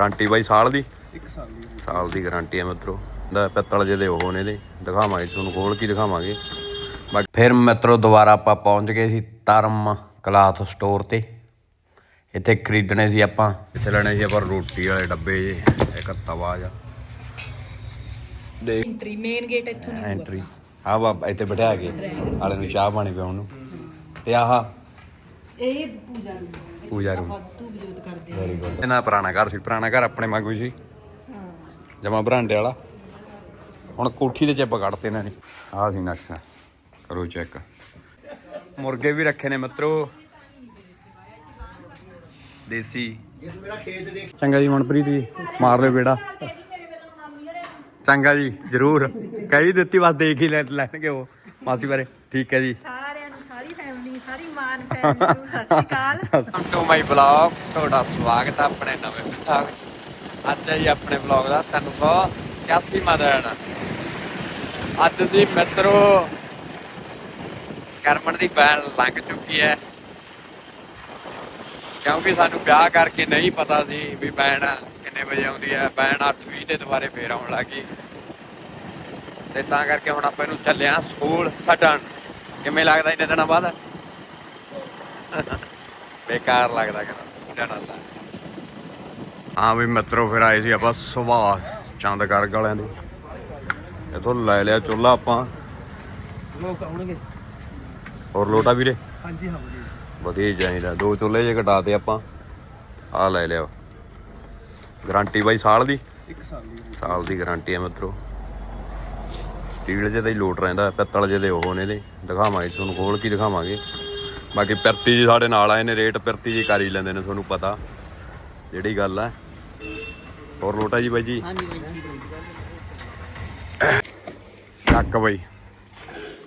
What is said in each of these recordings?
Guarantee ਬਾਈ ਸਾਲ ਦੀ? ਇੱਕ ਸਾਲ ਦੀ ਸਾਲ ਦੀ ਗਾਰੰਟੀ ਹੈ ਮਿੱਤਰੋ। ਦਾ ਪਿੱਤਲ ਜਿਹੇ ਦੇ ਉਹ ਨੇ ਇਹਦੇ। ਦਿਖਾਵਾਂਗੇ ਤੁਹਾਨੂੰ ਖੋਲ ਕੇ ਦਿਖਾਵਾਂਗੇ। ਫਿਰ ਮਿੱਤਰੋ ਦੁਬਾਰਾ ਆਪਾਂ ਪਹੁੰਚ ਗਏ ਸੀ ਧਰਮ ਕਲਾਥ ਸਟੋਰ ਤੇ। ਇੱਥੇ ਖਰੀਦਣੇ ਸੀ ਆਪਾਂ। ਇੱਥੇ ਲੈਣੇ ਸੀ ਆਪਾਂ ਰੋਟੀ ਵਾਲੇ ਡੱਬੇ ਜੇ ਇੱਕ ਤਵਾ ਜਾ ਦੇਖ। ਐਂਟਰੀ ਮੇਨ ਗੇਟ ਇੱਥੋਂ ਨਹੀਂ ਐਂਟਰੀ ਆ ਵਾ ਇੱਥੇ ਬਿਠਾ ਕੇ। ਆਲੇ ਨੂੰ ਚਾਹ ਪਾਣੀ ਪਿਆਉਣ ਨੂੰ। ਤੇ ਆਹ। ਇਹ ਪੂਜਾ ਰੂਮ ਪੂਜਾ ਰੂਮ ਵਾਧੂ ਵਿਜੋਤ ਕਰਦੇ ਵੈਰੀ ਗੁੱਡ ਇਹਨਾਂ ਪੁਰਾਣਾ ਘਰ ਸੀ ਪੁਰਾਣਾ ਘਰ ਆਪਣੇ ਵਾਂਗੂ ਸੀ। ਜਮਾ ਬਰਾਂਡੇ ਵਾਲਾ। ਹੁਣ ਕੋਠੀ ਦੇ ਚਿੱਪ ਕੱਢਤੇ ਇਹਨਾਂ ਨੇ। ਆਹ ਸੀ ਨਕਸ਼ਾ ਕਰੋ ਚੈੱਕ ਮੁਰਗੇ ਵੀ ਰੱਖੇ ਨੇ ਮਿੱਤਰੋ। ਦੇਸੀ। ਚੰਗਾ ਜੀ ਮਨਪ੍ਰੀਤ ਜੀ ਮਾਰ ਲਿਓ ਬੇੜਾ। ਚੰਗਾ ਜੀ ਜ਼ਰੂਰ। ਕਹੀ ਦਿੱਤੀ ਬਸ ਦੇਖ ਹੀ ਲੈ ਲੈਣਗੇ ਉਹ। ਮਾਸੀ ਬਾਰੇ। ਠੀਕ ਹੈ ਜੀ। ਸਾਰਿਆਂ ਨੂੰ ਸਾਰੀ ਫੈਮਿਲੀ ਸਾਰੀ ਮਾਨ ਫੈਮਿਲੀ ਨੂੰ Sat Shri Akal. Welcome to my blog ਤੁਹਾਡਾ ਸਵਾਗਤ ਹੈ ਆਪਣੇ ਨਵੇਂ ਵਲੌਗ ਅੱਜ ਹੈ ਜੀ ਆਪਣੇ ਬਲੌਗ ਦਾ 381 ਮਦਨ ਅੱਜ ਅਸੀਂ ਮਿੱਤਰੋ ਕਰਮਨ ਦੀ ਬੈਲ ਲੰਘ ਚੁੱਕੀ ਹੈ। ਕਿਉਂਕਿ ਸਾਨੂੰ ਵਿਆਹ ਕਰਕੇ ਨਹੀਂ ਪਤਾ ਸੀ ਵੀ ਬੈਨ ਕਿੰਨੇ ਵਜੇ ਆਉਂਦੀ ਹੈ। ਬੈਨ 8:20 ਦੇ ਦੁਬਾਰੇ ਫੇਰ ਆਉਣ ਲੱਗੀ ਤੇ ਤਾਂ ਕਰਕੇ ਹੁਣ ਆਪਾਂ ਇਹਨੂੰ ਚੱਲਿਆ ਸਕੂਲ ਛੱਡਣ ਕਿਵੇਂ ਲੱਗਦਾ ਇੰਨੇ ਦਿਨਾਂ ਬਾਅਦ? ਬੇਕਾਰ ਲੱਗਦਾ ਕਹਿੰਦਾ ਹਾਂ ਵੀ ਮਿੱਤਰੋ ਫਿਰ ਆਏ ਸੀ ਆਪਾਂ ਸੁਭਾਸ਼ ਚੰਦ ਗਰਗ ਵਾਲਿਆਂ ਦੇ। ਇਥੋਂ ਲੈ ਲਿਆ ਚੁੱਲਾ ਆਪਾਂ। ਲੋਕ ਆਉਣਗੇ। ਹੋਰ ਲੋਟਾ ਵੀਰੇ? ਹਾਂਜੀ ਹਾਂ ਜੀ। ਵਧੀਆ ਚਾਹੀਦਾ। ਦੋ ਚੁੱਲੇ ਜੇ ਕਟਾਤੇ ਆਪਾਂ। ਆ ਲੈ ਲਿਆ। ਗਾਰੰਟੀ ਬਾਈ ਸਾਲ ਦੀ? ਇੱਕ ਸਾਲ ਦੀ ਸਾਲ ਦੀ ਗਾਰੰਟੀ ਹੈ ਮਿੱਤਰੋ। ਸਟੀਲ ਜਿਹੇ ਦਾ ਹੀ ਲੋਟ ਰਹਿੰਦਾ ਪਿੱਤਲ ਜਿਹੇ ਦੇ ਉਹ ਨੇ ਇਹਦੇ। ਦਿਖਾਵਾਂਗੇ ਤੁਹਾਨੂੰ ਖੋਲ ਕੇ ਦਿਖਾਵਾਂਗੇ। ਬਾਕੀ ਪਿਰਤੀ ਜੀ ਸਾਡੇ ਨਾਲ ਆਏ ਨੇ ਰੇਟ ਪਿਰਤੀ ਜੀ ਕਰ ਹੀ ਲੈਂਦੇ ਨੇ ਤੁਹਾਨੂੰ ਪਤਾ। ਜਿਹੜੀ ਗੱਲ ਹੈ ਹੋਰ ਲੋਟਾ ਜੀ ਬਾਈ ਜੀ? ਹਾਂਜੀ ਬਾਈ ਚੱਕ ਬਾਈ।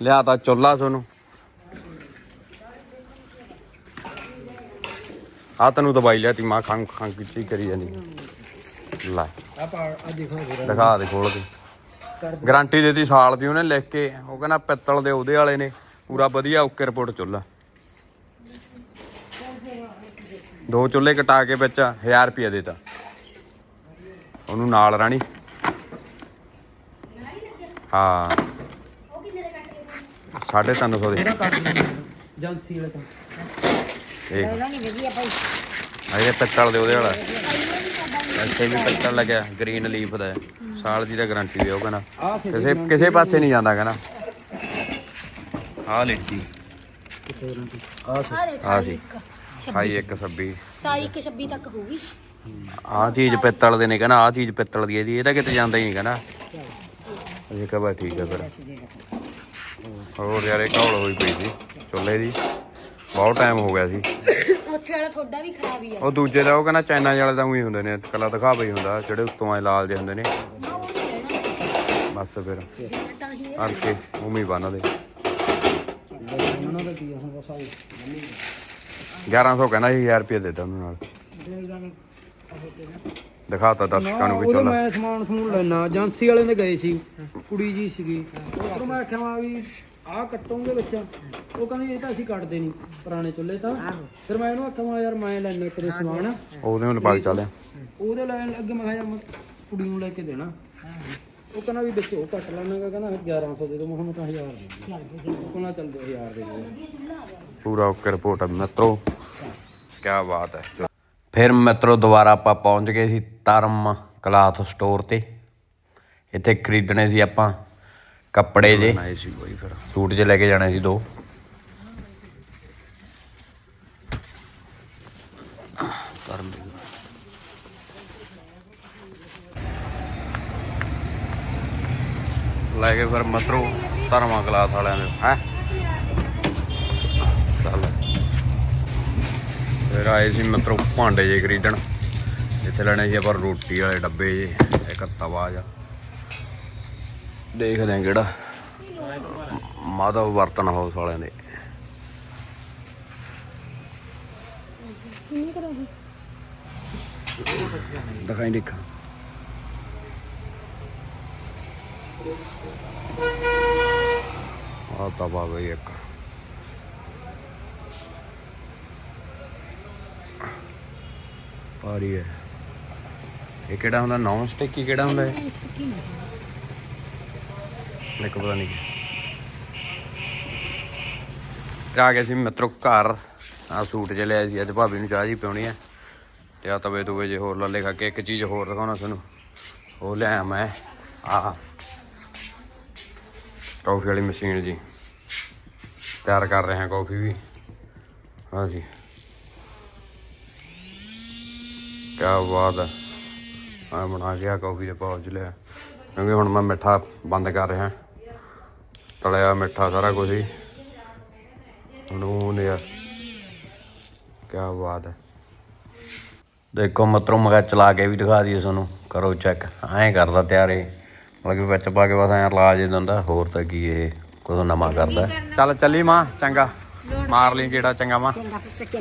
ਲਿਆ ਤਾਂ ਚੁੱਲਾ ਤੁਹਾਨੂੰ। ਆ ਤੈਨੂੰ ਦਵਾਈ ਲਿਆ ਤੀ ਮਾਂ ਖੰਗ ਖੰਗ ਕਿੱਚੀ ਕਰੀ ਜਾਂਦੀ ਲੈ। ਆਪਾਂ ਆ ਦੇਖੋ ਵੀਰ ਦਿਖਾ ਦੇ ਖੋਲ ਕੇ। ਗਾਰੰਟੀ ਦਿੱਤੀ ਸਾਲ ਦੀ ਉਹਨੇ ਲਿਖ ਕੇ। ਉਹ ਕਹਿੰਦਾ ਪਿੱਤਲ ਦੇ ਉਹਦੇ ਵਾਲੇ ਨੇ। ਪੂਰਾ ਵਧੀਆ ਓਕੇ ਰਿਪੋਰਟ ਚੁੱਲਾ ਦੋ ਚੁੱਲੇ ਕਟਾ ਕੇ ਵਿੱਚ 1000 ਰੁਪਏ ਦੇਤਾ। ਉਹਨੂੰ ਨਾਲ ਰਾਣੀ। ਹਾਂ। 350 ਦੇ। ਇਹਦਾ ਕੱਟ ਦਿੰਦੇ ਏਜੰਸੀ ਵਾਲੇ ਤੋਂ ਦੇਖ। ਅਜੇ ਪਿੱਤਲ ਦੇ ਉਹਦੇ ਵਾਲਾ। ਇੱਥੇ ਵੀ ਪਿੱਤਲ ਲੱਗਿਆ ਗ੍ਰੀਨ ਲੀਫ ਦਾ। ਸਾਲ ਦੀ ਦਾ ਗਾਰੰਟੀ ਵੀ ਉਹ ਕਹਿੰਦਾ। ਕਿਸੇ ਕਿਸੇ ਪਾਸੇ ਨਹੀਂ ਜਾਂਦਾ ਕਹਿੰਦਾ। ਆ ਲਿੱਤੀ ਆ ਆ ਸੀ। ਹਾਈ 126 ਸਾਈ ਕਿ 26 ਤੱਕ ਹੋਊਗੀ। ਆ ਚੀਜ਼ ਪਿੱਤਲ ਦੇ ਨੇ ਕਹਿੰਦਾ ਆ ਚੀਜ਼ ਪਿੱਤਲ ਦੀ ਹੈ ਇਹਦੀ ਇਹ ਤਾਂ ਕਿਤੇ ਜਾਂਦਾ ਹੀ ਨਹੀਂ ਕਹਿੰਦਾ। ਅਸੀਂ ਕਹਾਂ ਬਸ ਠੀਕ ਹੈ ਫਿਰ। ਹੋਰ ਯਾਰ ਇਹ ਘੌਲ ਹੋਈ ਪਈ ਸੀ ਚੁੱਲ੍ਹੇ ਦੀ। ਬਹੁਤ ਟਾਈਮ ਹੋ ਗਿਆ ਸੀ। ਉੱਥੇ ਵਾਲਾ ਤੁਹਾਡਾ ਵੀ ਖਰਾਬ ਹੀ ਆ। ਉਹ ਦੂਜੇ ਦਾ ਉਹ ਕਹਿੰਦਾ ਚਾਈਨਾ ਵਾਲੇ ਤਾਂ ਉਹੀ ਹੁੰਦੇ ਨੇ ਕੱਲਾ ਦਿਖਾਵਾ ਹੀ ਹੁੰਦਾ ਜਿਹੜੇ ਉੱਤੋਂ ਆਏ ਲਾਲ ਜਿਹੇ ਹੁੰਦੇ ਨੇ। ਨਾ ਉਹ ਨਹੀਂ ਲੈਣਾ। ਬਸ ਫਿਰ। ਤਾਂ ਹੀ ਹਰ ਕੇ ਉਮੀ ਬੰਨ ਦੇ। ਉਹਨਾਂ ਦਾ ਕੀ ਆ ਹੁਣ ਬਸ ਆਓ 1100 ਕਹਿੰਦਾ ਸੀ 1000 ਰੁਪਏ ਦੇ ਦਿੱਤਾ ਉਹਨੂੰ ਨਾਲ। ਦਿਖਾਤਾ ਦਰਸ਼ਕਾਂ ਨੂੰ ਵੀ ਉਹਦੇ ਮੈਂ ਸਮਾਨ ਸਮੂਨ ਲੈਣਾ ਏਜੰਸੀ ਵਾਲੇ ਨੇ ਗਏ ਸੀ ਕੁੜੀ ਜੀ ਸੀਗੀ। ਉਹ ਮੈਂ ਆਖਿਆ ਵਾ ਵੀ ਆਹ ਕੱਟੋਗੇ ਵਿੱਚ। ਉਹ ਕਹਿੰਦੀ ਇਹ ਤਾਂ ਅਸੀਂ ਕੱਟਦੇ ਨਹੀਂ ਪੁਰਾਣੇ ਚੁੱਲ੍ਹੇ ਤਾਂ। ਫਿਰ ਮੈਂ ਇਹਨੂੰ ਆਖਿਆ ਯਾਰ ਮੈਂ ਲੈਣਾ ਤੇਰੇ ਸਮਾਨ। ਉਹਦੇ ਚੱਲਿਆ ਲੈਣ ਲੱਗੇ ਮੈਂ ਕਿਹਾ ਯਾਰ ਮੈਂ ਕੁੜੀ ਨੂੰ ਲੈ ਕੇ ਦੇਣਾ। ਉਹ ਕਹਿੰਦਾ ਵੀ ਵਿੱਚ ਉਹ ਕੱਟ ਲੈਣਾਗਾ ਕਹਿੰਦਾ ਫਿਰ 1100 ਦੇ ਦੋ ਮੈਂ ਕਿਹਾ ਮੈਂ ਤਾਂ 1000 ਦੇ ਦੇ ਉਹ ਕਹਿੰਦਾ ਚੱਲ 2000 ਦੇ ਦੇ ਪੂਰਾ ਓਕੇ ਰਿਪੋਰਟ ਹੈ ਮਿੱਤਰੋ। ਕੀ ਬਾਤ ਹੈ। ਫਿਰ ਮਿੱਤਰੋ ਦੁਬਾਰਾ ਆਪਾਂ ਪਹੁੰਚ ਗਏ ਸੀ ਧਰਮ ਕਲਾਥ ਸਟੋਰ ਤੇ। ਇੱਥੇ ਖਰੀਦਣੇ ਸੀ ਆਪਾਂ ਕੱਪੜੇ ਜੇ। ਆਏ ਸੀ ਬਈ ਫਿਰ। ਸੂਟ ਜੇ ਲੈ ਕੇ ਜਾਣੇ ਸੀ ਦੋ। ਧਰਮ ਦੀ ਲੈ ਕੇ ਫਿਰ ਮਤਰੋ ਧਰਮਾ ਕਲਾਸ ਵਾਲਿਆਂ ਦੇ, ਹੈ? ਚੱਲ। ਫਿਰ ਆਏ ਸੀ ਮਤਰੋ ਭਾਂਡੇ ਜੇ ਖਰੀਦਣ। ਇੱਥੇ ਲੈਣੇ ਸੀ ਆਪਾਂ ਰੋਟੀ ਵਾਲੇ ਡੱਬੇ ਜੇ, ਇੱਕ ਤਵਾ ਜਾ ਦੇਖਦੇ ਆ ਕਿਹੜਾ ਮਾਧਵ ਬਰਤਨ ਹਾਊਸ ਵਾਲਿਆਂ ਦੇ। ਦਿਖਾਈ ਦੇਖਾਂ। ਆ ਤਵਾ ਗਈ ਇੱਕ। ਭਾਰੀ ਹੈ। ਇਹ ਕਿਹੜਾ ਹੁੰਦਾ? ਨੌਨ ਸਟਿਕ ਹੀ ਕਿਹੜਾ ਹੁੰਦਾ ਇਹ? ਮੈਨੂੰ ਪਤਾ ਨਹੀਂ ਆ ਗਏ ਸੀ ਮਿੱਤਰੋ ਘਰ। ਆ ਸੂਟ ਜੇ ਲਿਆ ਸੀ। ਅੱਜ ਭਾਬੀ ਨੂੰ ਚਾਹ ਜੀ ਪਿਉਣੀ ਆ ਤੇ ਆ ਤਵੇ ਤਵੇ ਜੇ ਹੋਰ ਲੱਲੇ ਖਾ ਕੇ ਇੱਕ ਚੀਜ਼ ਹੋਰ ਦਿਖਾਉਣਾ ਤੁਹਾਨੂੰ। ਉਹ ਲਿਆ ਮੈਂ। ਆਹ। ਕਾਫੀ ਵਾਲੀ ਮਸ਼ੀਨ ਜੀ। ਤਿਆਰ ਕਰ ਰਹੇ ਹਾਂ ਕਾਫੀ ਵੀ। ਹਾਂ ਜੀ। ਕਿਆ ਬਾਤ ਹੈ ਆ ਬਣਾ ਗਿਆ ਕਾਫੀ ਦੇ ਪਾਉਚ ਲਿਆ। ਕਿਉਂਕਿ ਹੁਣ ਮੈਂ ਮਿੱਠਾ ਬੰਦ ਕਰ ਰਿਹਾ। ਤਲਿਆ ਮਿੱਠਾ ਸਾਰਾ ਕੁਝ ਹੀ। ਨੂਨ ਯਾਰ ਕਿਆ ਬਾਤ ਹੈ ਦੇਖੋ ਮਤਰੋ ਮਗਾ ਚਲਾ ਕੇ ਵੀ ਦਿਖਾ ਦਈਏ ਤੁਹਾਨੂੰ। ਕਰੋ ਚੈੱਕ ਐਂ ਕਰਦਾ ਤਿਆਰ। ਇਹ ਮਤਲਬ ਕਿ ਵਿੱਚ ਪਾ ਕੇ ਬਸ ਐਂ ਰਲਾ ਦਿੰਦਾ ਹੋਰ ਤਾਂ ਕੀ ਇਹ ਕੁਝ ਨਵਾਂ ਕਰਦਾ। ਚੱਲ ਚੱਲੀ ਮਾਂ ਚੰਗਾ। ਮਾਰ ਲਈ ਕਿਹੜਾ ਚੰਗਾ ਮਾਂ।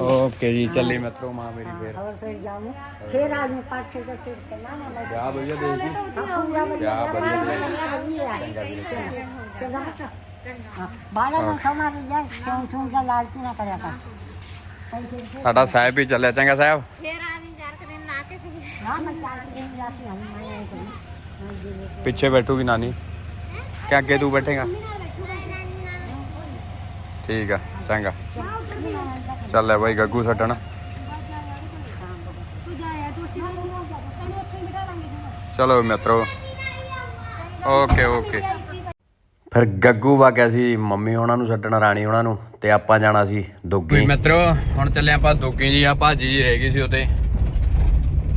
ਓਕੇ ਜੀ ਚੱਲੀ ਮਿੱਤਰੋ ਮਾਂ ਮੇਰੀ ਫੇਰ। ਸਾਡਾ ਸਾਹਿਬ ਵੀ ਚੱਲਿਆ ਚੰਗਾ ਸਾਹਿਬ ਫੇਰ ਆ ਨਹੀਂ ਚਾਰ ਦਿਨ ਲਾ ਕੇ ਨਾ ਮੈਂ ਚਾਰ ਦਿਨ ਲਾ ਕੇ ਆਉਂਗਾ ਪਿੱਛੇ ਬੈਠੂਗੀ ਨਾਨੀ। ਕਿ ਅੱਗੇ ਤੂੰ ਬੈਠੇਗਾ? ਠੀਕ ਆ, ਚੰਗਾ। ਚੱਲ ਲੈ ਬਾਈ, ਗੱਗੂ ਛੱਡਣ ਚਲੋ ਮਿੱਤਰੋ। Okay okay. ਫਿਰ ਗੱਗੂ ਵਾ ਗਿਆ ਸੀ, ਮੰਮੀ ਉਹਨਾਂ ਨੂੰ ਛੱਡਣ ਰਾਣੀ ਉਹਨਾਂ ਨੂੰ, ਤੇ ਆਪਾਂ ਜਾਣਾ ਸੀ ਦੁੱਗੀ। ਮਿੱਤਰੋ, ਹੁਣ ਚੱਲੇ ਆਪਾਂ ਦੁੱਗੀ ਜੀ ਆ ਭਾਜੀ ਜੀ ਰਹਿ ਗਈ ਸੀ ਉਤੇ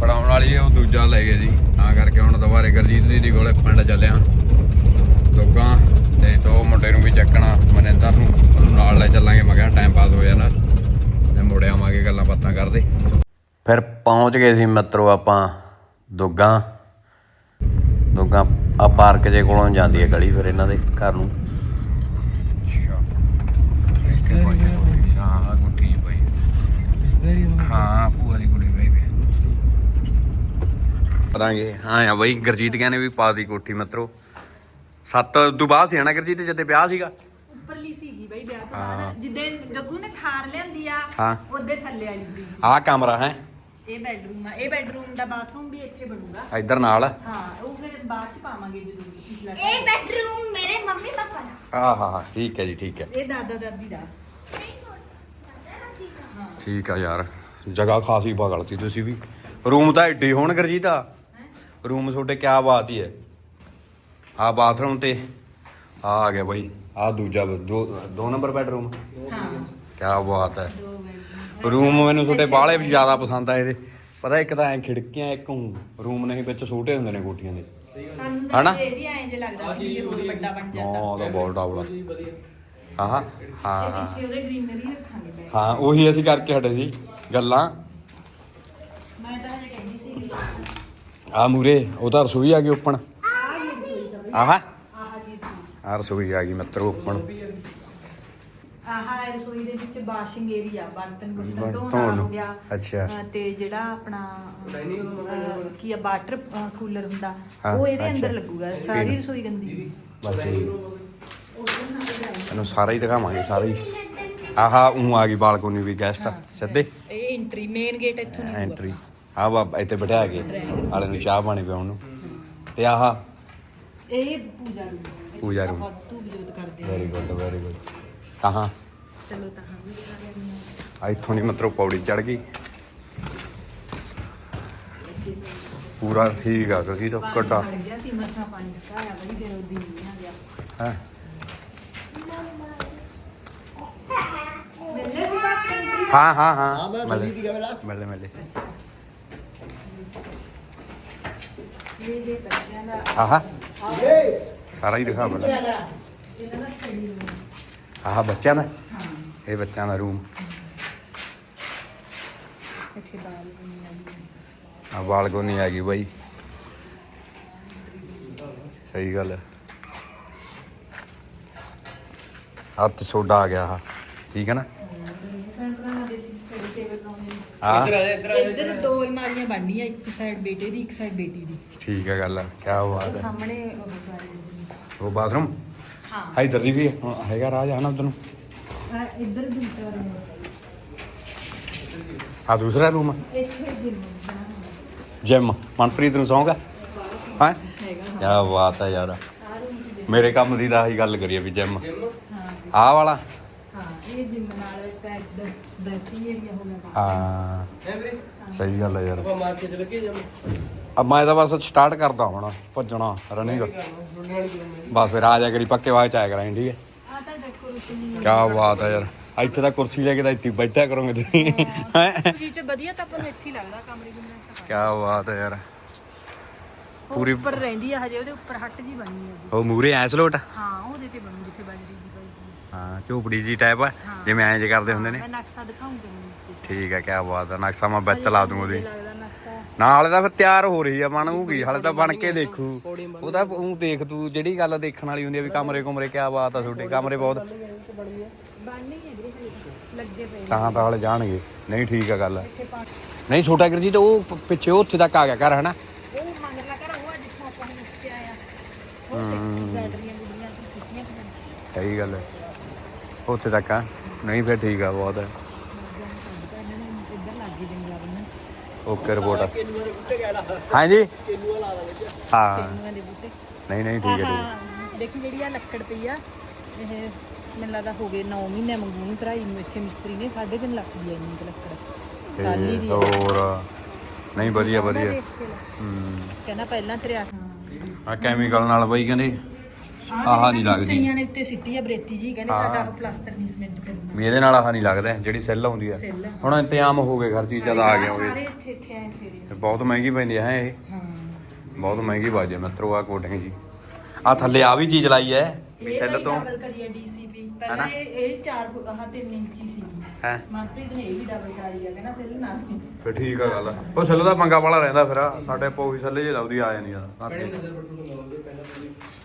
ਪੜਾਉਣ ਵਾਲੀ ਉਹ ਦੂਜਾ ਲੈ ਗਏ ਸੀ ਤਾਂ ਕਰਕੇ ਹੁਣ ਦੁਬਾਰੇ ਗਰਜੀਤ ਦੀਦੀ ਕੋਲੇ ਪਿੰਡ ਚੱਲਿਆ। ਲੋਕਾਂ ਤੇ ਦੋ ਮੁੰਡੇ ਨੂੰ ਵੀ ਚੱਕਣਾ, ਮਨਿੰਦਰ ਨੂੰ, ਉਹਨੂੰ ਨਾਲ ਲੈ ਚੱਲਾਂਗੇ। ਮੈਂ ਕਿਹਾ ਟਾਈਮ ਪਾਸ ਹੋ ਜਾਣਾ। ਤੇ ਮੁੜ ਆਵਾਂਗੇ ਗੱਲਾਂ ਬਾਤਾਂ ਕਰਦੇ। ਫਿਰ ਪਹੁੰਚ ਗਏ ਸੀ ਮਿੱਤਰੋ ਆਪਾਂ ਦੁੱਗਾ। ਦੁੱਗਾ ਆ ਪਾਰਕ ਜੇ ਕੋਲੋਂ ਜਾਂਦੀ ਹੈ ਗਲੀ ਫਿਰ ਇਹਨਾਂ ਦੇ ਘਰ ਨੂੰ ਹਾਂ ਗੁੱਠੀ ਪਈ ਹਾਂ ਭੂਆ ਦੀ ਕੁੜੀ ਬਈ ਪਤਾਂਗੇ ਹਾਂ ਆ ਬਈ ਗਰਜੀਤ ਕਹਿੰਦੇ ਵੀ ਪਾ ਦੀ ਕੋਠੀ ਮਿੱਤਰੋ। ਸੱਤ ਤੋਂ ਬਾਅਦ ਸੀ ਨਾ ਗਰਜੀਤ ਜਦੇ ਵਿਆਹ ਸੀਗਾ? ਉੱਪਰਲੀ ਸੀਗੀ ਬਈ ਵਿਆਹ ਤੋਂ ਬਾਅਦ। ਜਿੱਦੇ ਗੱਗੂ ਨੇ ਥਾਰ ਲਿਆਂਦੀ ਆ ਹਾਂ। ਉਹਦੇ ਥੱਲੇ ਆਈ ਹੁੰਦੀ ਸੀ। ਆਹ ਕਮਰਾ ਹੈ। ਇਹ ਬੈਡਰੂਮ ਆ। ਇਹ ਬੈਡਰੂਮ ਦਾ ਬਾਥਰੂਮ ਵੀ ਇੱਥੇ ਬਣੂਗਾ। ਇੱਧਰ ਨਾਲ। ਹਾਂ ਉਹ ਫਿਰ ਬਾਅਦ ਚ ਪਾਵਾਂਗੇ ਜਦੋਂ ਪਿਛਲਾ ਇਹ ਬੈਡਰੂਮ ਮੇਰੇ ਮੰਮੀ ਪਾਪਾ ਦਾ। ਆਹ ਹਾਂ ਹਾਂ ਠੀਕ ਹੈ ਜੀ ਠੀਕ ਹੈ। ਇਹ ਦਾਦਾ ਦਾਦੀ ਦਾ। ਠੀਕ ਆ ਯਾਰ। ਜਗ੍ਹਾ ਖਾਸੀ ਬਗਲਤੀ ਤੁਸੀਂ ਵੀ। ਰੂਮ ਤਾਂ ਏਡੇ ਹੋਣ ਗਰਜੀਤ ਆ। ਰੂਮ ਤੁਹਾਡੇ ਕਿਆ ਬਾਤ ਹੀ ਹੈ। ਆ ਬਾਥਰੂਮ ਤੇ ਆ ਆ ਗਿਆ ਬਾਈ ਆ ਦੂਜਾ ਦੋ ਦੋ ਨੰਬਰ ਬੈਡਰੂਮ ਹਾਂ ਕਿਆ ਬਾਤ ਹੈ। ਦੋ ਬੈਡਰੂਮ ਰੂਮ ਮੈਨੂੰ ਤੁਹਾਡੇ ਬਾਹਲੇ ਵੀ ਜ਼ਿਆਦਾ ਪਸੰਦ ਆਏ ਦੇ ਪਤਾ ਇੱਕ ਤਾਂ ਐ ਖਿੜਕੀਆਂ ਇੱਕ ਰੂਮ ਨਹੀਂ ਵਿੱਚ ਛੋਟੇ ਹੁੰਦੇ ਨੇ ਕੋਠੀਆਂ ਦੇ। ਸਾਨੂੰ? ਤਾਂ ਇਹ ਵੀ ਐਂ ਜੇ ਲੱਗਦਾ ਸੀ ਕਿ ਹੋਰ ਵੱਡਾ ਬਣ ਜਾਂਦਾ। ਹਾਂ ਉਹਦਾ ਬਹੁਤ ਹਾਂ ਤੇ ਹਾਂ ਪਿੱਛੇ ਉਹਦੇ ਗ੍ਰੀਨਰੀ ਰੱਖਾਂਗੇ ਮੈਂ। ਹਾਂ ਉਹੀ ਅਸੀਂ ਕਰਕੇ ਹਟੇ ਸੀ ਗੱਲਾਂ। ਮੈਂ ਤਾਂ ਹਜੇ ਕਹਿੰਦੀ ਸੀ ਆ ਮੂਰੇ ਉਹ ਤਾਂ ਰਸੋਈ ਆ ਗਈ ਓਪਨ। ਆਹ। ਆਹ ਜੀ ਆ ਰਸੋਈ ਆ ਗਈ ਮਿੱਤਰੋ ਓਪਨ। ਆਹ ਰਸੋਈ ਦੇ ਵਿੱਚ ਵਾਸ਼ਿੰਗ ਏਰੀਆ ਬਰਤਨ ਬਰਤਨ ਧੋਣ ਹੋ। ਗਿਆ। ਅੱਛਾ। ਤੇ ਜਿਹੜਾ ਆਪਣਾ ਕੀ ਆ ਵਾਟਰ ਕੂਲਰ ਹੁੰਦਾ ਉਹ ਇਹਦੇ। ਅੰਦਰ ਲੱਗੂਗਾ ਸਾਰੀ ਰਸੋਈ ਗੰਦੀ। ਬੱਚੇ ਇਹਨੂੰ ਸਾਰਾ ਹੀ ਦਿਖਾਵਾਂਗੇ ਸਾਰਾ ਹੀ। ਆਹਾ ਉਹ ਆ ਗਈ ਬਾਲਕੋਨੀ ਵੀ ਗੈਸਟ ਸਿੱਧੇ। ਇਹ ਐਂਟਰੀ ਮੇਨ ਗੇਟ ਇੱਥੋਂ ਨਹੀਂ ਐਂਟਰੀ ਆ ਵਾ ਇੱਥੇ ਬਿਠਾ ਕੇ ਆਲੇ ਨੂੰ ਚਾਹ ਪਾਣੀ ਪਿਆਉਣ ਨੂੰ। ਤੇ ਆਹਾ ਇਹ ਪੂਜਾ ਰੂਮ ਪੂਜਾ room। ਆਪਾਂ ਧੂਪ ਜੋਤ ਕਰਦੇ ਆ ਵੈਰੀ ਗੁੱਡ ਵੈਰੀ ਗੁੱਡ ਆਹਾ ਚਲੋ ਤਾਂ ਹਾਂ ਵੀ ਹਾਂ। ਆ ਇੱਥੋਂ ਦੀ ਮਤਲਬ ਪੌੜੀ ਚੜ ਗਈ। ਪੂਰਾ ਠੀਕ ਆ ਕਿਉਂਕਿ ਤਾਂ ਪਾਣੀ ਘਟਾ। ਖੜ ਗਿਆ ਸੀ ਮਸਾ ਪਾਣੀ ਸਕਾਇਆ ਬਈ ਫਿਰ ਉਹਦੀ ਨਹੀਂ ਆ ਗਿਆ। ਹੈ? ਮਿਲਦੇ ਸੀ ਬਾਤ ਐਂਟਰੀ ਹਾਂ ਹਾਂ ਹਾਂ। ਮਿਲੇ ਮਿਲੇ ਮਿਲੇ ਇਹ ਜੇ ਬੱਚਿਆਂ ਦਾ ਆਹਾ। ਸਾਰਾ ਹੀ ਦਿਖਾ ਬਲ। ਆਹ ਬੱਚਿਆਂ ਦਾ? ਇਹ ਬੱਚਿਆਂ ਦਾ ਰੂਮ ਇੱਥੇ ਬਾਲਕਨੀ ਆ ਗਈ। ਆ ਬਾਲਕੋਨੀ ਆ ਗਈ ਬਾਈ। ਸਹੀ ਗੱਲ ਹੈ ਹੱਥ ਸੋਡਾ ਆ ਗਿਆ ਆ ਠੀਕ ਹੈ ਨਾ? ਆ ਇੱਧਰ ਦੋ ਅਲਮਾਰੀਆਂ ਬਣਨੀਆਂ ਇੱਕ ਸਾਈਡ ਬੇਟੇ ਦੀ ਇੱਕ ਸਾਈਡ ਬੇਟੀ ਦੀ। ਠੀਕ ਹੈ ਗੱਲ ਕੀ ਬਾਤ ਹੈ ਸਾਹਮਣੇ ਉਹ ਬਾਰੀ ਉਹ ਬਾਥਰੂਮ? ਹਾਂ। ਹਾਂ ਇੱਧਰ ਦੀ ਵੀ ਹੈ। ਹੁਣ ਹੈਗਾ ਰਾਹ ਜਾਣਾ ਉਧਰ ਨੂੰ। ਆ ਇੱਧਰ ਦੂਸਰਾ ਰੂਮ ਆ ਦੂਸਰਾ ਰੂਮ ਇੱਥੇ ਜਿੰਮ ਜਿਮ ਮਨਪ੍ਰੀਤ ਨੂੰ ਸੌਂਗਾ ਹਾਂ? ਕੀ ਬਾਤ ਹੈ ਯਾਰ। ਮੇਰੇ ਕੰਮ ਦੀ ਤਾਂ ਆਹੀ ਗੱਲ ਕਰੀਏ ਵੀ ਜਿਮ ਆਹ ਵਾਲਾ। ਹਾਂ ਇਹ ਜਿਮ ਨਾਲ ਅਟੈਚਡ ਡਰੈਸਿੰਗ ਏਰੀਆ ਹੋ ਗਿਆ ਹਾਂ। ਸਹੀ ਗੱਲ ਹੈ ਯਾਰ। ਅਬ ਮੈਂ ਤਾਂ ਬਸ ਸਟਾਰਟ ਕਰਦਾ ਹੁਣ ਭੱਜਣਾ ਰਨਿੰਗ ਬਸ ਫਿਰ ਆ ਜਾ ਕਰੀ ਪੱਕੇ ਵਾਹ ਚ ਆਇਆ ਕਰਾਂ ਠੀਕ ਹੈ? ਆ ਤਾਂ ਡੈਕੋਰੇਸ਼ਨ ਕੀ ਬਾਤ ਹੈ ਯਾਰ। ਇੱਥੇ ਤਾਂ ਕੁਰਸੀ ਲੈ ਕੇ ਤਾਂ ਇੱਥੇ ਬੈਠਿਆ ਕਰੋਗੇ ਤੁਸੀਂ। ਹੈਂ? ਜੀ ਚ ਵਧੀਆ ਤਾਂ ਆਪਾਂ ਨੂੰ ਇੱਥੇ ਹੀ ਲੱਗਦਾ ਕਮਰੇ ਦੇ ਨਾਲ ਕੀ ਬਾਤ ਹੈ ਯਾਰ। ਪੂਰੀ ਉੱਪਰ ਰਹਿੰਦੀ ਆ ਹਜੇ ਉਹਦੇ ਉੱਪਰ ਹੱਟ ਜੀ ਬਣੀ ਆ। ਉਹ ਮੂਰੇ ਐਸ ਲੋਟ ਹਾਂ ਉਹਦੇ ਤੇ ਬਣੂ ਜਿੱਥੇ ਹਾਂ ਝੋਪੜੀ ਜੀ ਟਾਈਪ ਆ। ਜਿਵੇਂ ਐਂ ਜੇ ਕਰਦੇ ਹੁੰਦੇ ਨੇ। ਮੈਂ ਨਕਸ਼ਾ ਦਿਖਾਉਂਗੀ ਤੁਹਾਨੂੰ ਨੀਚੇ ਠੀਕ ਹੈ ਕੀ ਬਾਤ ਹੈ ਨਕਸ਼ਾ ਮੈਂ ਵਿੱਚ ਲਾ ਦੂੰ ਉਹਦੀ। ਲੱਗਦਾ ਨਕਸ਼ਾ। ਨਾਲ ਤਾਂ ਫਿਰ ਤਿਆਰ ਹੋ ਰਹੀ ਆ ਬਣੂਗੀ ਹਾਲੇ ਤਾਂ ਬਣ ਕੇ ਦੇਖੂ। ਉਹ ਤਾਂ ਉਹ ਦੇਖ ਤੂੰ ਜਿਹੜੀ ਗੱਲ ਦੇਖਣ ਵਾਲੀ ਹੁੰਦੀ ਆ ਵੀ ਕਮਰੇ ਕੁਮਰੇ ਕੀ ਬਾਤ ਆ ਤੁਹਾਡੇ ਕਮਰੇ ਬਹੁਤ ਬਣਨੀ ਹੈ ਵੀਰੇ ਹਜੇ ਲੱਗੇ ਪਏ ਤਾਂ ਤਾਂ ਹਾਲੇ ਜਾਣਗੇ। ਨਹੀਂ ਠੀਕ ਆ ਗੱਲ। ਨਹੀਂ ਛੋਟਾ ਗਿਰ ਜੀ ਤਾਂ ਉਹ ਪ- ਪਿੱਛੇ ਉੱਥੇ ਤੱਕ ਆ ਗਿਆ ਘਰ ਹਨਾ? ਉਹ ਮੰਗਲਾ ਕਰ ਉਹ ਆ ਜਿੱਥੋਂ ਆਪਾਂ ਨੂੰ ਉੱਤੇ ਆਇਆ। ਉਹ ਸਿੱਟੀ ਬੈਟਰੀਆਂ ਗੁੱਡੀਆਂ ਸੀ ਸਿੱਟੀਆਂ ਪਈਆਂ ਸਹੀ ਗੱਲ ਹੈ। ਉੱਥੇ ਤੱਕ ਆ। ਨਹੀਂ ਫਿਰ ਠੀਕ ਆ ਬਹੁਤ ਹੈ ਓਕੇ ਰਿਪੋਰਟ ਹਾਂਜੀ? ਹਾਂ। ਕਿੰਨੂਆਂ ਦੇ ਬੂਟੇ ਨਹੀਂ ਨਹੀਂ ਠੀਕ ਹੈ ਠੀਕ ਹੈ। ਦੇਖੀ ਜਿਹੜੀ ਆ ਲੱਕੜ ਪਈ ਆ ਇਹ ਮੈਨੂੰ ਲੱਗਦਾ ਹੋ ਗਏ 9 ਮਹੀਨੇ ਮੰਗੂ ਨੂੰ ਤਰਾਈ ਨੂੰ ਇੱਥੇ ਮਿਸਤਰੀ ਨੇ 3.5 ਲੱਖ ਦੀ ਆ ਇੰਨੀ ਕੁ ਲੱਕੜ। ਕਾਲੀ ਦੀ ਤੇ ਆ। ਹੋਰ ਨਹੀਂ ਵਧੀਆ ਵਧੀਆ। ਦੇਖ ਕੇ ਲੈ। ਹੂੰ। ਕਹਿੰਦਾ ਪਹਿਲਾਂ ਚਰਿਆ ਆ ਕੈਮੀਕਲ ਨਾਲ ਬਈ ਕਹਿੰਦੇ। ਆਹ ਨਹੀਂ ਲੱਗਦੀ। ਮਿਸਤਰੀਆਂ ਨੇ ਉੱਤੇ ਸਿੱਟੀ ਆ ਬਰੇਤੀ ਜੀ ਕਹਿੰਦੇ ਸਾਡਾ ਉਹ ਪਲਾਸਟਰ ਨਹੀਂ ਸਮੈਂਟ ਕਰਨਾ। ਵੀ ਇਹਦੇ ਨਾਲ ਆਹ ਨਹੀਂ ਲੱਗਦਾ ਜਿਹੜੀ ਸੈੱਲ ਆਉਂਦੀ ਆ। ਹੁਣ ਇੰਤਜ਼ਾਮ ਹੋ ਗਏ ਖਰਚੀ ਜਦ ਆ ਗਿਆ ਹੋਵੇ ਸਾਰੇ ਇੱਥੇ ਇੱਥੇ ਆਏ ਫੇਰੇ ਬਹੁਤ ਮਹਿੰਗੀ ਪੈਂਦੀ ਹੈ ਇਹ। ਹਾਂ। ਬਹੁਤ ਮਹਿੰਗੀ ਬਾਜੇ ਮਿੱਤਰੋ ਆ ਕੋਟਿੰਗ ਜੀ। ਆ ਥੱਲੇ ਆ ਵੀ ਚੀਜ਼ ਲਾਈ ਹੈ ਵੀ ਸੈੱਲ ਤਾਂ। ਤੋਂ ਆ ਪਹਿਲਾਂ ਇਹ ਇਹ 4 ਆਹ 3 ਇੰਚੀ ਸੀ ਹੈ? ਮਨਪ੍ਰੀਤ ਨੇ ਇਹ ਵੀ ਡਬਲ ਕਰਾਈ ਆ ਕਹਿੰਦਾ ਸੈੱਲ ਨਾਲ ਹੀ। ਫਿਰ ਠੀਕ ਆ ਗੱਲ ਉਹ ਸੈੱਲ ਦਾ ਪੰਗਾ ਵਾਲਾ ਰਹਿੰਦਾ ਫਿਰ ਸਾਡੇ ਪੋਹੀ ਸੱਲੇ ਜੇ ਲਾਉਦੀ ਆ ਜਾਂਦੀ ਆ।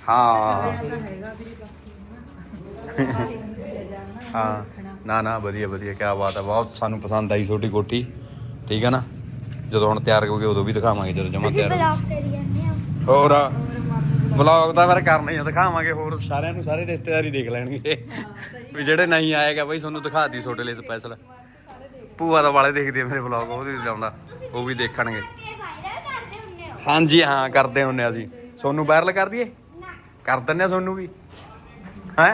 ਹਾਂ। ਤਾਂ ਹੈਗਾ ਵੀਰੇ ਬਾਕੀ ਨਾ ਹਾਂ। ਨਾ ਨਾ ਵਧੀਆ ਵਧੀਆ ਕੀ ਬਾਤ ਹੈ ਬਹੁਤ ਸਾਨੂੰ ਪਸੰਦ ਆਈ ਛੋਟੀ ਕੋਠੀ। ਠੀਕ ਹੈ ਨਾ? ਜਦੋਂ ਹੁਣ ਤਿਆਰ ਹੋਗੇ ਉਦੋਂ ਵੀ ਦਿਖਾਵਾਂਗੇ ਜਦੋਂ ਜਮਾ ਤਿਆਰ ਹੋ- ਬਲੌਗ ਕਰੀ ਜਾਂਦੇ ਹੋ ਹੋਰ ਵਲੌਗ ਤਾਂ ਫਿਰ ਕਰਨਾ ਹੀ ਆ ਦਿਖਾਵਾਂਗੇ ਹੋਰ ਸਾਰਿਆਂ ਨੂੰ ਸਾਰੇ ਰਿਸ਼ਤੇਦਾਰੀ ਦੇਖ ਲੈਣਗੇ। ਵੀ ਜਿਹੜੇ ਨਹੀਂ ਆਏਗਾ ਬਈ ਤੁਹਾਨੂੰ ਦਿਖਾਤੀ ਤੁਹਾਡੇ ਲਈ ਸਪੈਸ਼ਲ ਭੂਆ ਦਾ ਵਾਲੇ ਦੇਖਦੇ ਆ ਮੇਰੇ ਵਲੌਗ ਉਹ ਵੀ ਲਾਉਂਦਾ ਉਹ ਵੀ ਦੇਖਣਗੇ। ਹਾਂਜੀ ਹਾਂ ਕਰਦੇ ਹੁੰਨੇ ਆ ਅਸੀਂ। ਸੋਨੂੰ ਵਾਇਰਲ ਕਰ ਦਈਏ? ਕਰ ਦਿੰਨੇ ਆ ਸੋਨੂੰ ਵੀ। ਹੈ?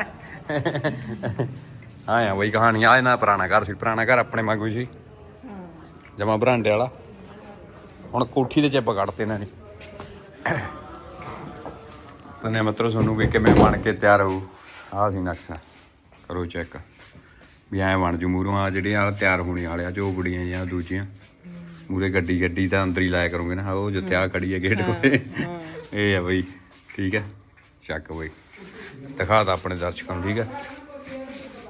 ਹਾਂ ਆ ਬਈ ਕਹਾਣੀ ਆ ਇਹਨਾਂ ਦਾ ਪੁਰਾਣਾ ਘਰ ਸੀ ਪੁਰਾਣਾ ਘਰ ਆਪਣੇ ਵਾਂਗੂ ਸੀ। ਜਮਾ ਬਰਾਂਡੇ ਵਾਲਾ। ਹੁਣ ਕੋਠੀ ਦੇ ਚਿੱਪ ਕੱਢਤੇ ਇਹਨਾਂ ਨੇ। ਤਨੇ ਮਤਲਬ ਸੋਨੂੰ ਵੀ ਕਿਵੇਂ ਬਣ ਕੇ ਤਿਆਰ ਹੋਊ ਆਹ ਸੀ ਨਕਸ਼ਾ ਕਰੋ ਚੈੱਕ ਵੀ ਐਂ ਬਣ ਜੂ ਮੂਰੋਂ ਆ ਜਿਹੜੀਆਂ ਆ ਤਿਆਰ ਹੋਣੀ ਵਾਲੇ ਆ ਜੋ ਬੜੀਆਂ ਜਾਂ ਦੂਜੀਆਂ ਮੂਰੇ ਗੱਡੀ ਗੱਡੀ ਤਾਂ ਅੰਦਰ ਹੀ ਲਾਇਆ ਕਰੋਗੇ ਨਾ ਉਹ ਜਿੱਥੇ ਆ ਖੜੀ ਹੈ ਗੇਟ ਕੋਲੇ ਇਹ ਆ ਬਈ ਠੀਕ ਹੈ ਚੱਕ ਬਈ ਦਿਖਾ ਤਾ ਆਪਣੇ ਦਰਸ਼ਕਾਂ ਨੂੰ ਠੀਕ ਹੈ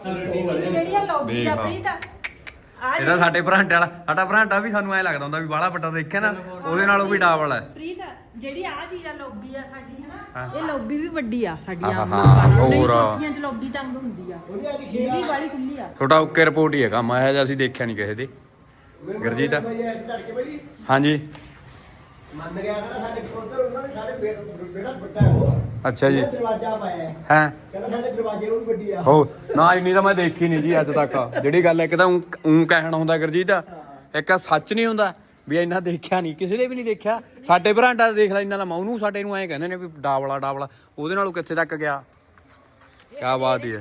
ਜਿਹੜੀ ਆ ਲੌਬੀ ਦੇਖ ਆ ਹਾਂ। ਪ੍ਰੀਤ ਆ ਇਹਦਾ ਸਾਡੇ ਭਰਾਂਟੇ ਵਾਲਾ ਸਾਡਾ ਭਰਾਂਟਾ ਵੀ ਸਾਨੂੰ ਐ ਲੱਗਦਾ ਹੁੰਦਾ ਵੀ ਬਾਹਲਾ ਵੱਡਾ ਦੇਖਿਆ ਨਾ ਉਹਦੇ ਨਾਲੋਂ ਵੀ ਡਾਬਲ ਹੈ ਜਿਹੜੀ ਆ ਚੀਜ਼ ਆ ਲੌਬੀ ਆ ਸਾਡੀ ਹੈ ਹਾਂ। ਨਾ ਇਹ ਲੌਬੀ ਵੀ ਵੱਡੀ ਆ ਸਾਡੀ ਹਾਂ, ਆਮ ਹਾਂ, ਲੋਕਾਂ ਨਾਲੋਂ ਨਹੀਂ ਹੋਰ। ਕੋਠੀਆਂ 'ਚ ਲੌਬੀ ਤੰਗ ਹੁੰਦੀ ਆ। ਇਹ ਵੀ ਵਾਲੀ ਖੁੱਲੀ ਆ। ਤੁਹਾਡਾ ਓਕੇ ਰਿਪੋਰਟ ਹੀ ਹੈ ਕੰਮ ਇਹ ਜਿਹਾ ਅਸੀਂ ਦੇਖਿਆ ਨਹੀਂ ਕਿਸੇ ਦੇ। ਗੁਰਜੀਤ? ਹਾਂਜੀ। ਮੰਨ ਗਿਆ ਕਹਿੰਦਾ ਸਾਡੇ ਕੋਲ ਉਹਨਾਂ ਨੇ ਸਾਡੇ ਬੇੜਾ ਵੱਡਾ ਉਹ। ਅੱਛਾ ਜੀ। ਦਰਵਾਜ਼ਾ ਪਾਇਆ ਹੈ। ਹੈ? ਕਹਿੰਦਾ ਸਾਡੇ ਦਰਵਾਜ਼ੇ ਨੂੰ ਵੀ ਵੱਡੀ ਆ। ਹੋ ਨਾ ਇੰਨੀ ਤਾਂ ਮੈਂ ਦੇਖੀ ਨਹੀਂ ਜੀ ਅੱਜ ਤੱਕ। ਜਿਹੜੀ ਗੱਲ ਇੱਕ ਤਾਂ ਉਂ ਕਹਿਣ ਹੁੰਦਾ ਗੁਰਜੀਤ। ਇੱਕ ਆ ਸੱਚ ਨਹੀਂ ਹੁੰਦਾ। ਵੀ ਇੰਨਾ ਦੇਖਿਆ ਨਹੀਂ ਕਿਸੇ ਨੇ ਵੀ ਨਹੀਂ ਦੇਖਿਆ। ਸਾਡੇ ਭਰਾਂਡਾ ਦੇਖ ਲੈ ਇੰਨਾ ਲਮਾ। ਉਹਨੂੰ ਸਾਡੇ ਨੂੰ ਐਂ ਕਹਿੰਦੇ ਨੇ ਵੀ ਡਾਵਲਾ ਡਾਵਲਾ। ਉਹਦੇ ਨਾਲੋਂ ਕਿੱਥੇ ਤੱਕ ਗਿਆ? ਕੀ ਬਾਤ ਹੀ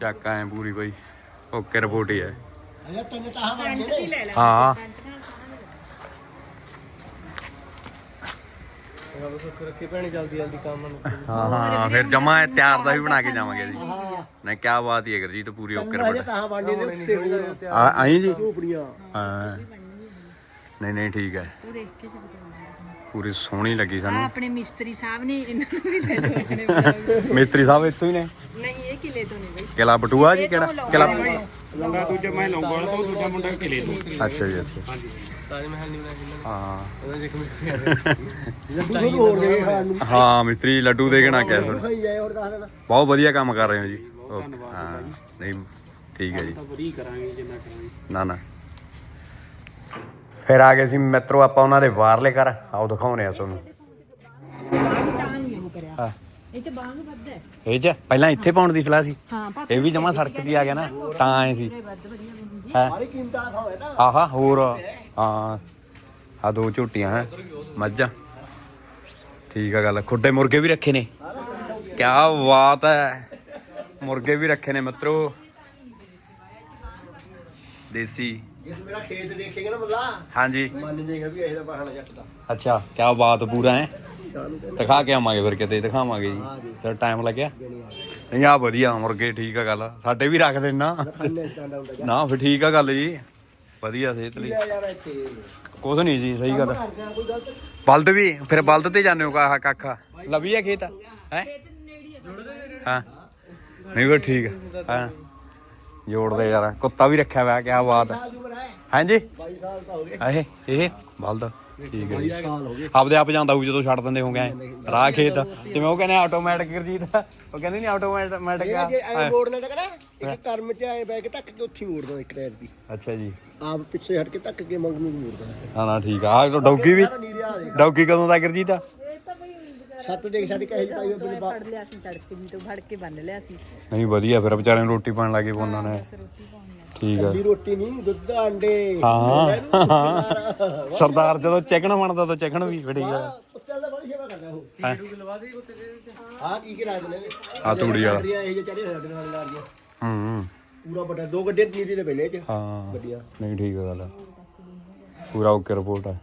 ਚੱਕ ਐ ਪੂਰੀ ਬਈ। ਓਕੇ ਰਿਪੋਰਟ ਹੀ ਹੈ। ਹਾਂ ਹਾਂ। ਹਾਂ ਫਿਰ ਜਮਾ ਤਿਆਰ ਦਾ ਵੀ ਬਣਾ ਕੇ ਜਾਵਾਂਗੇ ਜੀ। ਨਹੀਂ ਕੀ ਬਾਤ ਹੀ ਹੈ ਗੁਰਜੀਤ ਪੂਰੀ ਓਕੇ ਰਿਪੋਰਟ ਨੇ ਆਈ ਜੀ? ਹਾਂ। ਨਹੀਂ ਨਹੀਂ ਠੀਕ ਹੈ। ਉਹ ਦੇਖ ਕੇ ਚੱਲ ਪੂਰੀ ਸੋਹਣੀ ਲੱਗੀ ਆ ਸਾਨੂੰ ਆਪਣੇ ਮਿਸਤਰੀ ਸਾਹਿਬ ਨੇ ਇਹਨਾਂ ਨੂੰ ਵੀ ਲੈ ਲਓ ਆਪਣੇ vlog। ਮਿਸਤਰੀ ਸਾਹਿਬ ਇੱਥੋਂ ਹੀ ਨੇ? ਨਹੀਂ ਇਹ ਕਿਲੇ ਤੋਂ ਨਹੀਂ ਬਈ। ਕਿਲਾ ਬਟੂਆ ਜੀ ਕਿਹੜਾ? ਕਿਲਾ ਲੰਗਾ ਦੂਜਾ ਮੈਂ ਲੌਂਗੋਵਾਲ ਤੋਂ ਦੂਜਾ ਮੁੰਡਾ ਕਿਲੇ ਤੋਂ। ਅੱਛਾ ਜੀ ਅੱਛਾ। ਹਾਂਜੀ। ਤਾਜ ਮਹਿਲ ਨਹੀਂ ਬਣਾਇਆ ਹਾਂ। ਉਹਦਾ ਮਿਸਤਰੀ ਲੱਡੂ ਹੋਰ ਦੇ ਹਾਂ ਮਿਸਤਰੀ ਲੱਡੂ ਦੇ ਕੇ ਨਾ ਕਹਿ ਦੇਣਾ। ਬਹੁਤ ਵਧੀਆ ਕੰਮ ਕਰ ਰਹੇ ਹੋ ਜੀ। ਓਕੇ, ਹਾਂ ਨਹੀਂ ਠੀਕ ਹੈ ਜੀ। ਤਾਂ ਵਧੀ ਕਰਾਂਗੇ ਜਿੰਨਾ ਕਰਾਂਗੇ। ਨਾ ਨਾ। ਫਿਰ ਆ ਗਏ ਸੀ ਮਿੱਤਰੋ ਆਪਾਂ ਉਹਨਾਂ ਦੇ ਬਾਹਰਲੇ ਘਰ। ਆਓ ਦਿਖਾਉਣੇ ਆ ਤੁਹਾਨੂੰ। ਹਾਂ। ਇਹ ਤੇ ਬਾਂਗ ਵੱਧ ਹੈ ਇਹ ਚ ਪਹਿਲਾਂ ਇੱਥੇ ਪਾਉਣ ਦੀ ਸਲਾਹ ਸੀ। ਹਾਂ ਇਹ ਵੀ ਜਮਾ ਸੜਕ ਦੀ ਆ ਗਿਆ ਨਾ। ਤਾਂ ਆਏ ਸੀ। ਹੈ। ਆਹਾ ਹੋਰ। ਹਾਂ। ਆ ਦੋ ਝੋਟੀਆਂ ਹੈ। ਮੱਝਾਂ। ਠੀਕ ਆ ਗੱਲ। ਖੁੱਡੇ ਮੁਰਗੇ ਵੀ ਰੱਖੇ ਨੇ। ਕੀ ਬਾਤ ਹੈ ਮੁਰਗੇ ਵੀ ਰੱਖੇ ਨੇ ਮਿੱਤਰੋ। ਦੇਸੀ। ਜੇ ਤੂੰ ਮੇਰਾ ਖੇਤ ਦੇਖੇਗਾ ਨਾ ਮੱਲਾ ਹਾਂਜੀ। ਮੰਨ ਜਾਏਗਾ ਵੀ ਇਹਦਾ ਬਹਾਨਾ ਜੱਟ ਦਾ। ਅੱਛਾ ਕੀ ਬਾਤ ਪੂਰਾ ਹੈ। ਦਿਖਾ ਕੇ ਆਵਾਂਗੇ ਫਿਰ ਕਿਤੇ ਦਿਖਾਵਾਂਗੇ ਜੀ। ਤੇ ਟਾਈਮ ਲੱਗਿਆ? ਨਹੀਂ ਆ ਵਧੀਆ ਮੁਰਗੇ ਠੀਕ ਆ ਗੱਲ। ਸਾਡੇ ਵੀ ਰੱਖ ਦੇਣਾ। ਖੰਨੇ ਸਟਾਂਡਾ ਹੁੰਦਾ ਨਾ ਫਿਰ ਠੀਕ ਆ ਗੱਲ ਜੀ। ਵਧੀਆ ਸਿਹਤ ਲਈ। ਕੁਛ ਨਹੀਂ ਜੀ ਸਹੀ ਗੱਲ ਬਲਦ ਵੀ ਫਿਰ ਬਲਦ ਤੇ ਜਾਂਦੇ ਹੋ ਲਵੀ ਆ ਖੇਤ? ਹੈ ਹਾਂ? ਨਹੀਂ ਫਿਰ ਠੀਕ ਹੈ ਹਾਂ। ਜੋੜਦੇ ਯਾਰ। ਕੁੱਤਾ ਵੀ ਰੱਖਿਆ ਹੋਇਆ ਕੀ ਬਾਤ ਹੈ। ਹਾਂਜੀ? 22 ਸਾਲ ਤਾਂ ਹੋ ਗਏ ਇਹ ਇਹ ਬਲਦ ਠੀਕ ਹੈ ਜੀ। ਸਾਲ ਹੋ ਗਏ ਆਪਦੇ ਆਪ ਜਾਂਦਾ ਹੋਊ ਜਦੋਂ ਛੱਡ ਦਿੰਦੇ ਹੋਗੇ। ਰਾਹ ਖੇਤ। ਜਿਵੇਂ ਉਹ ਕਹਿੰਦੇ ਆਟੋਮੈਟਿਕ ਗਰਜੀਤ। ਉਹ ਕਹਿੰਦੇ ਨਹੀਂ ਆਟੋਮੈਟਿਕ ਇਹ ਐ ਮੋੜਨਾ ਤਾਂ ਕਰਾ ਇੱਕ ਕਰਮ ਚ ਐ ਬੈ ਕੇ ਧੱਕ ਕੇ ਉੱਥੇ ਮੋੜਦਾ ਇੱਕ ਟਾਇਰ ਦੀ। ਅੱਛਾ ਜੀ। ਆਪ ਪਿੱਛੇ ਹਟ ਕੇ ਧੱਕ ਕੇ ਮੰਗ ਨੂੰ ਮੋੜਦਾ ਹਾਂ ਨਾ ਠੀਕ ਆ। ਡੌਗੀ ਵੀ ਆ ਡੌਗੀ ਕਦੋਂ ਦਾ ਗਰਜੀਤ? ਆ ਸੱਤ ਦੇਖ ਸਾਡੀ ਕਹੇ ਪਾਈ ਉਹਦੇ ਫੜ ਲਿਆ ਸੀ ਸੜਕ ਜੀ ਤੋਂ ਫੜ ਕੇ ਬੰਨ ਲਿਆ ਸੀ। ਨਹੀਂ ਵਧੀਆ ਫਿਰ ਵਿਚਾਰੇ ਨੂੰ ਰੋਟੀ ਪਾਣ ਲੱਗੇ ਉਹਨਾਂ ਨੇ। ਠੀਕ ਆ। ਦੀ ਰੋਟੀ ਨਹੀਂ ਦੁੱਧ ਅੰਡੇ। ਹਾਂ ਸਰਦਾਰ ਜਦੋਂ ਚਿਕਨ ਬਣਦਾ ਤਾਂ ਚਿਕਨ ਵੀ ਬੜੀ ਗੱਲ ਕੁੱਤੇ ਦਾ ਬੜੀ ਸੇਵਾ ਕਰਦਾ ਉਹ। ਹੈਂ? ਆ ਕੀ ਕੀ ਰਾਜ ਨੇ। ਆਹ ਤੂੜੀ ਵਾਲਾ। ਇਹ ਜੇ ਚੜੇ ਹੋਏ ਸਾਡੇ ਨਾਲ ਲਾ ਰਹੀਆਂ ਹੂੰ। ਪੂਰਾ ਵੱਡਾ ਦੋ ਗੱਡੇ ਨੀਰੀ ਦੇ ਪਹਿਲੇ ਚ। ਹਾਂ। ਵਧੀਆ। ਨਹੀਂ ਠੀਕ ਆ। ਗੱਲ ਪੂਰਾ ਓਕੇ ਰਿਪੋਰਟ ਆ।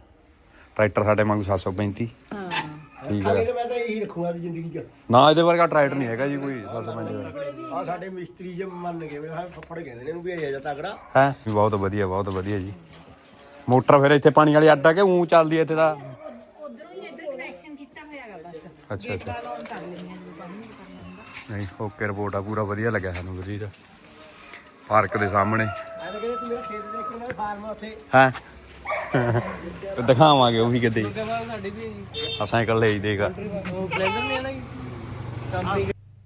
ਟਰੈਕਟਰ ਸਾਡੇ ਵਾਂਗੂ 735 ਹਾਂ ਠੀਕ ਨੇ ਮੈਂ ਤਾਂ ਇਹੀ ਰੱਖੂਗਾ ਦੀ ਜ਼ਿੰਦਗੀ ਚ। ਨਾ ਇਹਦੇ ਵਰਗਾ ਟਰੈਕਟਰ ਨਹੀਂ ਹੈਗਾ ਜੀ ਕੋਈ 735 ਆ ਸਾਡੇ ਮਿਸਤਰੀ ਜੇ ਮੰਨ ਗਏ ਵੀ ਹਾਂ ਫੱਫੜ ਕਹਿੰਦੇ ਨੇ ਇਹਨੂੰ ਵੀ ਇਹ ਜਾ ਤਗੜਾ ਹੈ? ਬਹੁਤ ਵਧੀਆ ਬਹੁਤ ਵਧੀਆ ਜੀ। ਮੋਟਰ ਫਿਰ ਇੱਥੇ ਪਾਣੀ ਵਾਲੀ ਅੱਡਾ ਕਿ ਉਂ ਚੱਲਦੀ ਹੈ ਇੱਥੇ ਦਾ ਉਧਰੋਂ ਹੀ ਇੱਧਰ ਕਨੈਕਸ਼ਨ ਕੀਤਾ ਹੋਇਆਗਾ ਬਸ। ਅੱਛਾ ਅੱਛਾ। ਲਾਉਣ ਕਰ ਲੈਂਦੇ ਆ ਜਦੋਂ ਪਾਣੀ ਕਰਨਾ ਹੁੰਦਾ। ਨਹੀਂ ਓਕੇ ਰਿਪੋਰਟ ਆ ਪੂਰਾ ਵਧੀਆ ਲੱਗਿਆ ਸਾਨੂੰ ਵੀਰ। ਪਾਰਕ ਦੇ ਸਾਹਮਣੇ। ਐਂ ਤਾਂ ਕਹਿੰਦੇ ਤੂੰ ਮੇਰਾ ਖੇਤ ਦੇਖ ਕੇ ਨਾ ਫਾਰਮ ਉੱਥੇ। ਹੈ? ਦਿਖਾਵਾਂਗੇ ਉਹ ਵੀ ਕਿਤੇ ਆ ਸਾਈਕਲ ਲੈ ਹੀ ਦੇਗਾ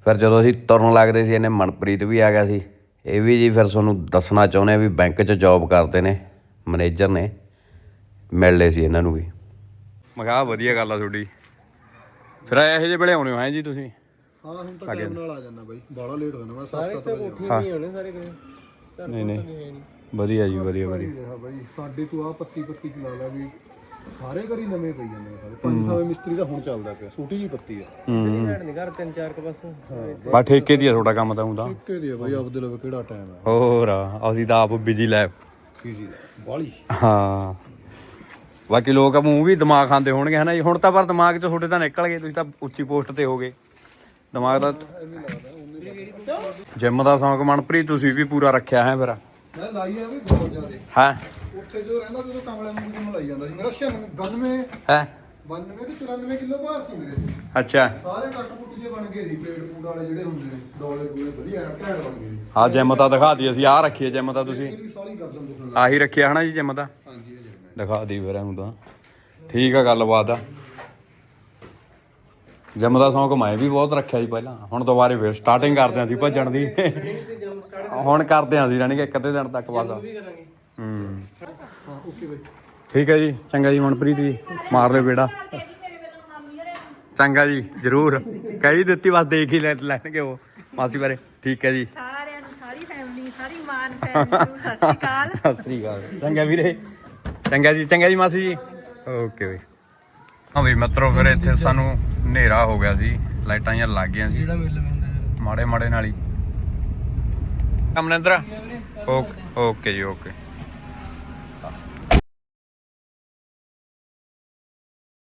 ਫਿਰ ਜਦੋਂ ਅਸੀਂ ਤੁਰਨ ਲੱਗਦੇ ਸੀ ਇਹਨੇ ਮਨਪ੍ਰੀਤ ਵੀ ਆ ਗਿਆ ਸੀ। ਇਹ ਵੀ ਜੀ ਫਿਰ ਤੁਹਾਨੂੰ ਦੱਸਣਾ ਚਾਹੁੰਦੇ ਆ ਵੀ ਬੈਂਕ 'ਚ ਜੌਬ ਕਰਦੇ ਨੇ ਮੈਨੇਜਰ ਨੇ। ਮਿਲ ਲਏ ਸੀ ਇਹਨਾਂ ਨੂੰ ਵੀ। ਮੈਂ ਕਿਹਾ ਆਹ ਵਧੀਆ ਗੱਲ ਆ ਤੁਹਾਡੀ। ਫਿਰ ਇਹੋ ਜਿਹੇ ਵੇਲੇ ਆਉਣੇ ਹੋ ਹੈ ਜੀ ਤੁਸੀਂ? ਹਾਂ ਹੁਣ ਤਾਂ ਟਾਈਮ ਨਾਲ ਆ ਜਾਣਾ ਬਾਈ। ਬਾਹਲਾ ਲੇਟ ਹੋ ਜਾਣਾ ਮੈਂ 7-7 ਵਜੇ ਹਾਂ ਹੋਣੇ ਸਾਰੇ ਕਰੇ ਨਹੀਂ ਨਹੀਂ। ਵਧੀਆ ਜੀ ਵਧੀਆ ਵਧੀਆ। ਬਾਈ ਸਾਡੇ ਤੋਂ ਆ ਪੱਤੀ ਪੱਤੀ ਚਲਾ ਲਾ ਵੀ ਸਾਰੇ ਘਰੀ ਨਵੇਂ ਪਈ ਜਾਂਦੇ ਨੇ ਸਾਰੇ। ਪੰਜ ਸਾਵੇਂ ਮਿਸਤਰੀ ਦਾ ਹੁਣ ਚੱਲਦਾ ਪਿਆ ਛੋਟੀ ਜੀ ਪੱਤੀ ਆ। ਹੂੰ। ਨਹੀਂ ਘਰ ਤਿੰਨ ਚਾਰ ਕ ਬਸ। ਬਾ ਠੇਕੇ ਦੀ ਆ ਤੁਹਾਡਾ ਕੰਮ ਤਾਂ ਹੁੰਦਾ ਇੱਕੇ ਦੀ ਆ ਬਾਈ ਆਪਦੇ ਲਵੇ ਕਿਹੜਾ ਟਾਈਮ ਆ। ਹੋਰ ਆ, ਅਸੀਂ ਤਾਂ ਆਪ ਬਿਜ਼ੀ ਲੈ ਕੀ ਜੀ ਬਾਲੀ ਹਾਂ। ਬਾਕੀ ਲੋਕ ਮੂੰਹ ਵੀ ਦਿਮਾਗ ਖਾਂਦੇ ਹੋਣਗੇ ਹਨਾ ਜੀ। ਹੁਣ ਤਾਂ ਪਰ ਦਿਮਾਗ 'ਚ ਤੁਹਾਡੇ ਤਾਂ ਨਿਕਲ ਗਏ ਤੁਸੀਂ ਤਾਂ ਉੱਚੀ ਪੋਸਟ ਤੇ ਹੋਗੇ। ਦਿਮਾਗ ਦਾ ਜਿਮ ਦਾ ਸ਼ੌਂਕ ਮਨਪ੍ਰੀਤ ਤੁਸੀਂ ਵੀ ਪੂਰਾ ਰੱਖਿਆ ਹੈ ਫਿਰ ਮੈਂ ਲਾਈ ਆ ਵੀ ਬਹੁਤ ਜ਼ਿਆਦੇ। ਹੈ? ਉੱਥੇ ਜੋ ਰਹਿੰਦਾ ਜਦੋਂ ਕਮਲੇ ਨੂੰ ਜਿਮ ਲਾਈ ਜਾਂਦਾ ਸੀ। ਮੇਰਾ 96 ਹੈ? 92 ਤੇ 94 ਕਿਲੋ ਭਾਰ ਸੀ ਮੇਰੇ ਅੱਛਾ। ਸਾਰੇ ਕੱਟ ਕੁੱਟ ਜੇ ਬਣ ਗਏ ਸੀ ਪੇਟ ਪੂਟ ਵਾਲੇ ਜਿਹੜੇ ਹੁੰਦੇ ਨੇ ਡੋਲੇ ਡੋਲੇ ਵਧੀਆ ਘੈਂਟ ਬਣ ਗਏ ਸੀ। ਆ ਜਿਮ ਤਾਂ ਦਿਖਾ ਦੀ ਅਸੀਂ ਆਹ ਰੱਖੀ ਹੈ ਜਿਮ ਤਾਂ ਤੁਸੀਂ। ਇਹਦੀ ਸਾਰੀ ਗਰਦਨ ਦੁਖਣ ਲੱਗ ਆਹੀ ਰੱਖਿਆ ਹਨਾ ਜੀ ਜਿਮ ਤਾਂ ਹਾਂਜੀ ਇਹ ਜਿਮ ਦਿਖਾ ਦੀ ਫਿਰ ਇਹਨੂੰ ਤਾਂ। ਠੀਕ ਆ ਗੱਲਬਾਤ ਆ। ਜਿਮ ਦਾ ਸ਼ੌਂਕ ਮੈਂ ਵੀ ਬਹੁਤ ਰੱਖਿਆ ਸੀ ਪਹਿਲਾਂ। ਹੁਣ ਦੁਬਾਰੇ ਫਿਰ ਸਟਾਰਟਿੰਗ ਕਰਦੇ ਆਂ ਸੀ ਭੱਜਣ ਦੀ। ਹੁਣ ਕਰਦੇ ਆਂ ਸੀ ਜਾਨੀ ਕਿ ਇੱਕ ਅੱਧੇ ਦਿਨ ਤੱਕ ਬਸ। ਹੂੰ। ਠੀਕ ਹੈ ਜੀ ਚੰਗਾ ਜੀ ਮਨਪ੍ਰੀਤ ਜੀ ਮਾਰ ਲਿਓ ਬੇੜਾ। ਚੰਗਾ ਜੀ ਜ਼ਰੂਰ। ਕਹੀ ਦਿੱਤੀ ਬਸ ਦੇਖ ਹੀ ਲੈ ਲੈਣਗੇ ਉਹ। ਮਾਸੀ ਬਾਰੇ। ਠੀਕ ਹੈ ਜੀ। ਸਾਰਿਆਂ ਨੂੰ ਸਾਰੀ ਫੈਮਿਲੀ ਸਾਰੀ ਮਾਨ ਫੈਮਿਲੀ ਨੂੰ ਸਤਿ ਸ਼੍ਰੀ ਅਕਾਲ। ਸਤਿ ਸ੍ਰੀ ਅਕਾਲ। ਚੰਗਾ ਵੀਰੇ। ਚੰਗਾ ਜੀ ਚੰਗਾ ਜੀ ਮਾਸੀ ਜੀ। ਓਕੇ ਵੀ ਹਾਂ ਵੀ ਮਿੱਤਰੋ ਫਿਰ ਇੱਥੇ ਸਾਨੂੰ ਹਨੇਰਾ ਹੋ ਗਿਆ ਸੀ ਲਾਈਟਾਂ ਜਾਂ ਲੱਗ ਗਈਆਂ ਸੀ ਮਾੜੇ ਮਾੜੇ ਨਾਲ ਹੀ। ਕਮਨਿੰਦਰ ਓਕੇ ਓਕੇ ਜੀ ਓਕੇ।